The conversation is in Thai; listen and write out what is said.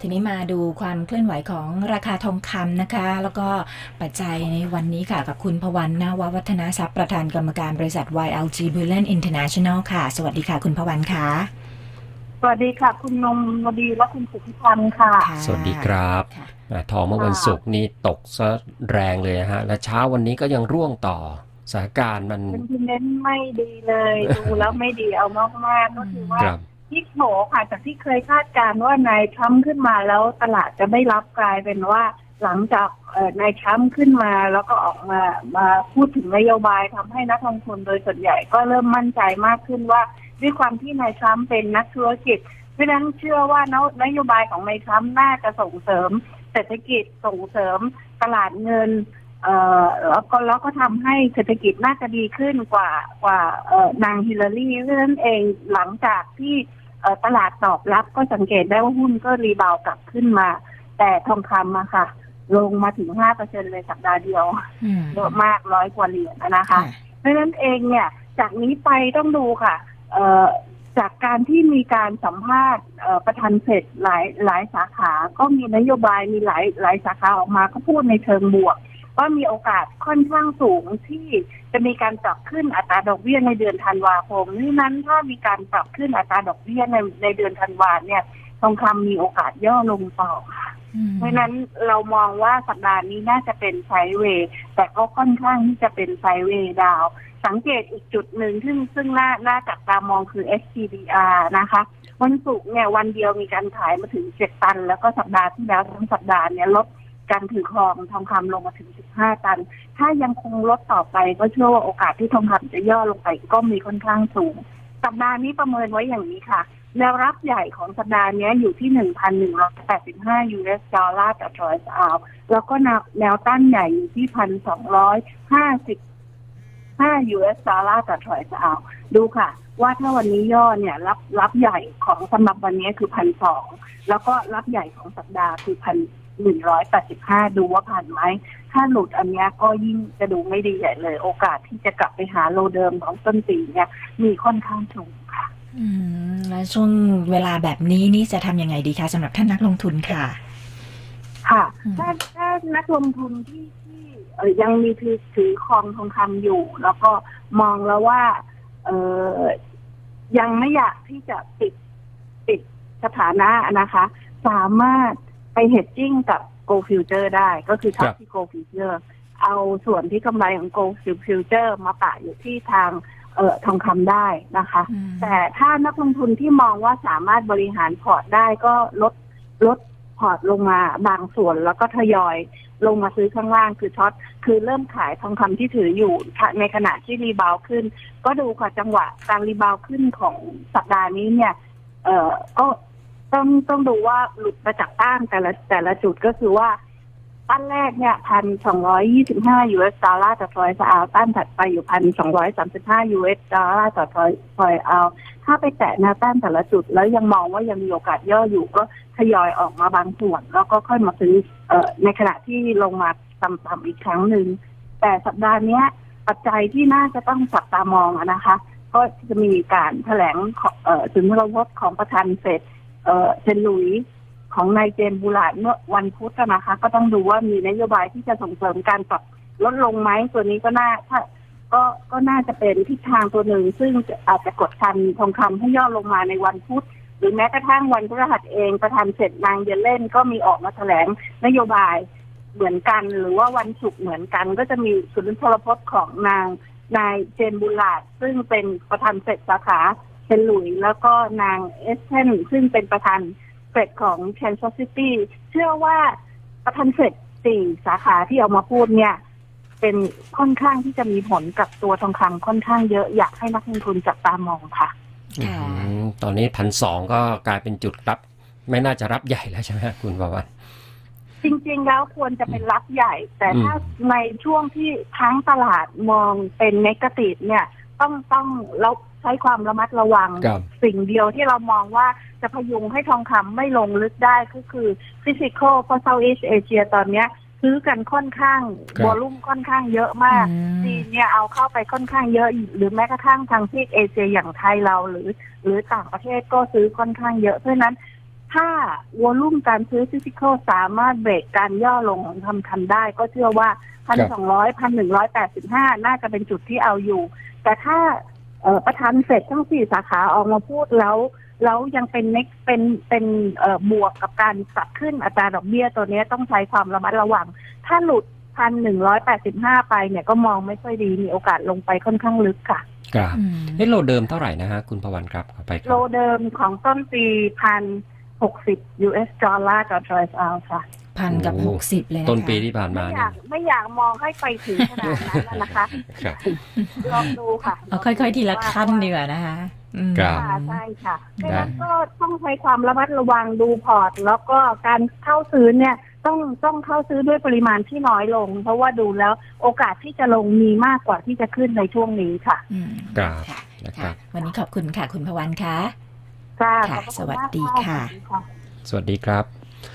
ทีนี้มาดูความเคลื่อนไหวของราคาทองคำนะคะ แล้วก็ปัจจัยในวันนี้ค่ะ กับคุณพวันนาววัฒนาทรัพย์ประธานกรรมการบริษัท YLG Bullion International ค่ะ สวัสดีค่ะ คุณพวันค่ะ สวัสดีค่ะ คุณนมวดีและคุณสุทธิพันธ์ค่ะค่ะ สวัสดีครับค่ะอ่าทองเมื่อวันศุกร์นี่ตกซะแรงเลยนะฮะ และเช้าวันนี้ก็ยังร่วงต่อสถานการณ์มันเป็นที่เน้นไม่ดีเลย ดูแล้วไม่ดีเอามากๆก็คือว่า ครับที่โผค่ะจากที่เคยคาดการณ์ว่านายทรัมป์ขึ้นมาแล้วตลาดจะไม่รับกลายเป็นว่าหลังจากนายทรัมป์ขึ้นมาแล้วก็ออกมามาพูดถึงนโยบายทำให้นักลงทุนโดยส่วนใหญ่ก็เริ่มมั่นใจมากขึ้นว่า ด้วยความที่นายทรัมป์เป็นนักธุรกิจเพราะนั้นเชื่อว่านนโยบายของนายทรัมป์น่าจะส่งเสริม เศรษฐกิจส่งเสริมตลาดเงินเออแล้วก็แล้วก็ทำให้เศรษฐกิจน่าจะดีขึ้นกว่ากว่านางฮิลลารีเราะฉะนั้นเองหลังจากที่ ตลาดตอบรับก็สังเกตได้ว่าหุ้นก็รีบาวด์กลับขึ้นมา แต่ทองคำอะค่ะ ลงมาถึงห้าเปอร์เซ็นเลยสัปดาห์เดียวอืมเยอะมากร้อยกว่าเหรียญนะคะค่ะเพราะฉะนั้นเองเนี่ย จากนี้ไปต้องดูค่ะเอ่อจากการที่มีการสัมภาษณ์เอ่อประธานเฟดหลายหลายสาขา ก็มีนโยบายมีหลายหลายสาขาออกมาก็พูดในเชิงบวก ว่ามีโอกาสค่อนข้างสูงที่จะมีการปรับขึ้นอัตราดอกเบี้ยในเดือนธันวาคมดังนั้นถ้ามีการปรับขึ้นอัตราดอกเบี้ยในในเดือนธันวาเนี่ยทองคำมีโอกาสย่อลงต่อค่ะอืมเพราะฉะนั้นเรามองว่าสัปดาห์นี้น่าจะเป็นไซด์เวย์แต่ก็ค่อนข้างที่จะเป็นไซด์เวย์ดาว สังเกตอีกจุดหนึ่งซึ่งซึ่งน่าน่าจับตามองคือ SPDR นะคะ วันศุกร์เนี่ยวันเดียวมีการขายมาถึง7ตัน แล้วก็สัปดาห์ที่แล้วทั้งสัปดาห์เนี่ยลด การถือครองทองคำลงมาถึง 15 ตัน ถ้ายังคงลดต่อไปก็เชื่อว่าโอกาสที่ทองคำจะย่อลงไปก็มีค่อนข้างสูง สัปดาห์นี้ประเมินไว้อย่างนี้ค่ะแนวรับใหญ่ของสัปดาห์นี้อยู่ที่ 1,185 US ดอลลาร์ต่อทรอยส์อาวแล้วก็แนวแนวต้านใหญ่อยู่ที่ 1,250 1,255 US ดอลลาร์ต่อทรอยส์อาวดูค่ะ ว่าถ้าวันนี้ย่อเนี่ยรับรับใหญ่ของสำหรับวันนี้คือพันสองแล้วก็รับใหญ่ของสัปดาห์คือพันหนึ่งร้อยแปดสิบห้าดูว่าผ่านไหม ถ้าหลุดอันเนี้ยก็ยิ่งจะดูไม่ดีใหญ่เลย โอกาสที่จะกลับไปหาโลเดิมของต้นปีเนี่ย มีค่อนข้างสูงค่ะ อืม แล้วช่วงเวลาแบบนี้นี่จะทำยังไงดีคะสำหรับท่านนักลงทุนค่ะ ค่ะอืมถ้าถ้านักลงทุนที่ที่ เอ่อยังมีถือถือครองทองคำอยู่ แล้วก็มองแล้วว่า เออยังไม่อยากที่จะปิดปิดสถานะนะคะ สามารถไปเฮดจิ้งกับ Go Future ได้ ก็คือทัครับบที่ Go Future เอาส่วนที่กำไรของ Go Future มาปะอยู่ที่ทางเอ่อทองคำได้นะคะ อืมแต่ถ้านักลงทุนที่มองว่าสามารถบริหารพอร์ตได้ก็ลดลด พอร์ตลงมาบางส่วนแล้วก็ทยอยลงมาซื้อข้างล่างคือช็อตคือเริ่มขายทองคำที่ถืออยู่ ในขณะที่รีบาวขึ้น ก็ดูค่ะจังหวะการรีบาวขึ้นของสัปดาห์นี้เนี่ย เออก็ต้องต้องดูว่าหลุดมาจากต้านแต่ละแต่ละจุดก็คือว่า ต้นแรกเนี่ยพันสองร้อยยี่สิบห้า US ดอลลาร์ต่อทรอยส์อาวต้นถัดไปอยู่พันสองร้อยสามสิบห้า US ดอลลาร์ต่อทรอยทรอยอาถ้าไปแตะแนวต้านแต่ละจุด แล้วยังมองว่ายังมีโอกาสย่ออยู่ก็ทยอยออกมาบางส่วน แล้วก็ค่อยมาซื้อเอ่อในขณะที่ลงมาต่ำๆอีกครั้งหนึ่ง แต่สัปดาห์นี้ปัจจัยที่น่าจะต้องจับตามองนะคะ ก็จะมีการแถลงของเอ่อถึงระบบของประธานเฟดเอ่อเซนลุย ของนายเจมบูลาดเมื่อวันพุธนะคะ ก็ต้องดูว่ามีนโยบายที่จะส่งเสริมการปรับลดลงไหมตัวนี้ก็น่าถ้าก็ก็น่าจะเป็นทิศทางตัวหนึ่ง ซึ่งอาจจะกดชันทองคำให้ย่อลงมาในวันพุธหรือแม้กระทั่งวันพฤหัสเองประธานเสร็จนางเยเล่นก็มีออกมาแถลงนโยบายเหมือนกัน หรือว่าวันศุกร์เหมือนกัน ก็จะมีสุนทรพจน์ของนางนายเจนบูลาดซึ่งเป็นประธานเฟดสาขาเซนหลุย แล้วก็นางเอสเทนซึ่งเป็นประธาน ฟดของแคนซัสซิตี้เชื่อว่าประธานเฟดสี่สาขาที่เอามาพูดเนี่ยเป็นค่อนข้างที่จะมีผลกับตัวทองคำค่อนข้างเยอะอยากให้นักลงทุนจับตามองค่ะค่ะอืมตอนนี้พันสองก็กลายเป็นจุดรับ ไม่น่าจะรับใหญ่แล้วใช่ไหมคุณประวันจริงๆแล้วควรจะเป็นรับใหญ่ แต่ถ้าในช่วงที่ทั้งตลาดมองเป็นเนกาทีฟเนี่ย ต้องต้องเรา ใช้ความระมัดระวัง ครับ สิ่งเดียวที่เรามองว่าจะพยุงให้ทองคำไม่ลงลึกได้ก็คือฟิสิกอลเพราะเซาท์อีสเอเชียตอนเนี้ยซื้อกันค่อนข้างครับ วอลุ่มค่อนข้างเยอะมาก อืม จีนเนี่ยเอาเข้าไปค่อนข้างเยอะ หรือแม้กระทั่งทางซีกเอเชียอย่างไทยเราหรือ หรือต่างประเทศก็ซื้อค่อนข้างเยอะ เพราะฉะนั้น ถ้าวอลุ่มการซื้อฟิสิกอลสามารถเบรกการย่อลงของทำทำได้ ก็เชื่อว่าพันสองร้อยพันหนึ่งร้อยแปดสิบห้าน่าจะเป็นจุดที่เอาอยู่ แต่ถ้าเอ่อ ประธานเฟดทั้งสี่สาขาออกมาพูดแล้ว แล้วยังเป็นเน็กเป็นเป็นเอ่อบวกกับการปรับขึ้นอัตราดอกเบี้ยตัวเนี้ยต้องใช้ความระมัดระวัง ถ้าหลุดพันหนึ่งร้อยแปดสิบห้าไปเนี่ยก็มองไม่ค่อยดีมีโอกาสลงไปค่อนข้างลึกค่ะครับอืมเฮ้โลเดิมเท่าไหร่นะฮะ คุณพวันครับขอไปคโลรับเดิมของต้นปีพันหกสิบ US ดอลลาร์ต่อทรัสเอาค่ะ พันกับโอ้หกสิบเลยนะคะต้นปีที่ผ่านมาไม่อเนี่ยยากไม่อยากมองให้ไปถึงขนาดนั้นน่ะนะคะ ครับ ลองดูค่ะเอาค่อย ๆ ทีละขั้นดีกว่านะคะอืม ครับ ค่ะใช่ค่ะได้ดังนั้นก็ต้องใช้ความระมัดระวังดูพอร์ต แล้วก็การเข้าซื้อเนี่ยต้องต้องเข้าซื้อด้วยปริมาณที่น้อยลง เพราะว่าดูแล้วโอกาสที่จะลงมีมากกว่าที่จะขึ้นในช่วงนี้ค่ะอืมครับค่ะนะคค่ะรับวันนี้ขอบคุณค่ะ คุณพวันค่ะ ค่ะค่ะขอบพรสวัสดีมากค่ะ สวัสดีค่ะสวัสดีครับ